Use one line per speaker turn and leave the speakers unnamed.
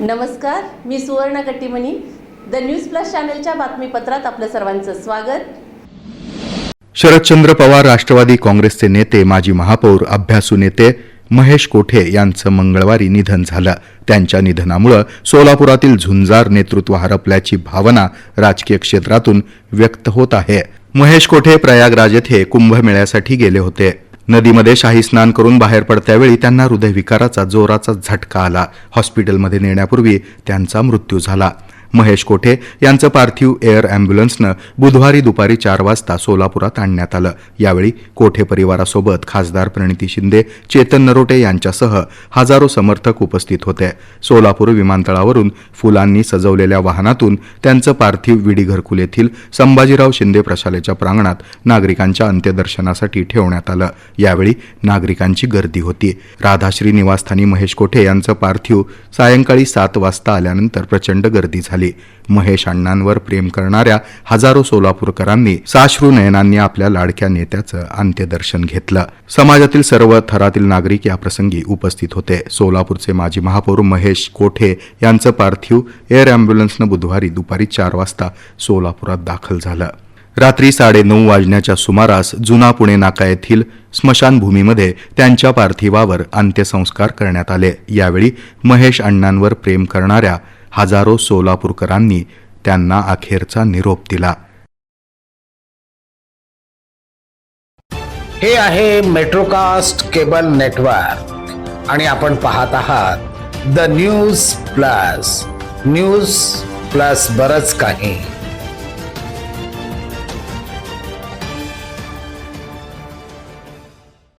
नमस्कार मी सुवर्ण Kattimani. The news plus चॅनलच्या बातमीपत्रात आपलं सर्वांचं स्वागत.
शरदचंद्र पवार राष्ट्रवादी काँग्रेसचे नेते माजी महापौर अभ्यासू नेते महेश कोठे यांचं मंगळवारी निधन झालं. त्यांच्या निधनामुळं सोलापुरातील झुंजार नेतृत्व हरपल्याची भावना राजकीय क्षेत्रातून व्यक्त होत आहे. महेश कोठे प्रयागराज येथे कुंभमेळ्यासाठी गेले होते. नदीमध्ये शाही स्नान करून बाहेर पडत्यावेळी त्यांना हृदयविकाराचा जोराचा झटका आला. हॉस्पिटलमध्ये नेण्यापूर्वी त्यांचा मृत्यू झाला. महेश कोठे यांचं पार्थिव एअर अँब्युलन्सनं बुधवारी दुपारी चार वाजता सोलापुरात आणण्यात आलं. यावेळी कोठे परिवारासोबत खासदार प्रणिती शिंदे चेतन नरोटे यांच्यासह हजारो समर्थक उपस्थित होते. सोलापूर विमानतळावरून फुलांनी सजवलेल्या वाहनातून त्यांचं पार्थिव विडी घरकुल येथील संभाजीराव शिंदे प्रशालेच्या प्रांगणात नागरिकांच्या अंत्यदर्शनासाठी ठेवण्यात आलं. यावेळी नागरिकांची गर्दी होती. राधाश्री निवासस्थानी महेश कोठे यांचं पार्थिव सायंकाळी सात वाजता आल्यानंतर प्रचंड गर्दी झाली. महेश अण्णांवर प्रेम करणाऱ्या हजारो सोलापूरकरांनी साश्रू नयनांनी आपल्या लाडक्या नेत्याचं अंत्यदर्शन घेतलं. समाजातील सर्व थरातील नागरिक या प्रसंगी उपस्थित होते. सोलापूरचे माजी महापौर महेश कोठे यांचं पार्थिव एअर अँब्युलन्सनं बुधवारी दुपारी चार वाजता सोलापुरात दाखल झालं. रात्री साडेनऊ वाजण्याच्या सुमारास जुना पुणे नाका येथील स्मशानभूमीमध्ये त्यांच्या पार्थिवावर अंत्यसंस्कार करण्यात आले. यावेळी महेश अण्णांवर प्रेम करणाऱ्या हजारो सोलापूरकरांनी त्यांना अखेरचा निरोप दिला.
हे आहे मेट्रोकास्ट केबल नेटवर्क. आणि आपण पाहत आहात the news plus. News plus बरच काही.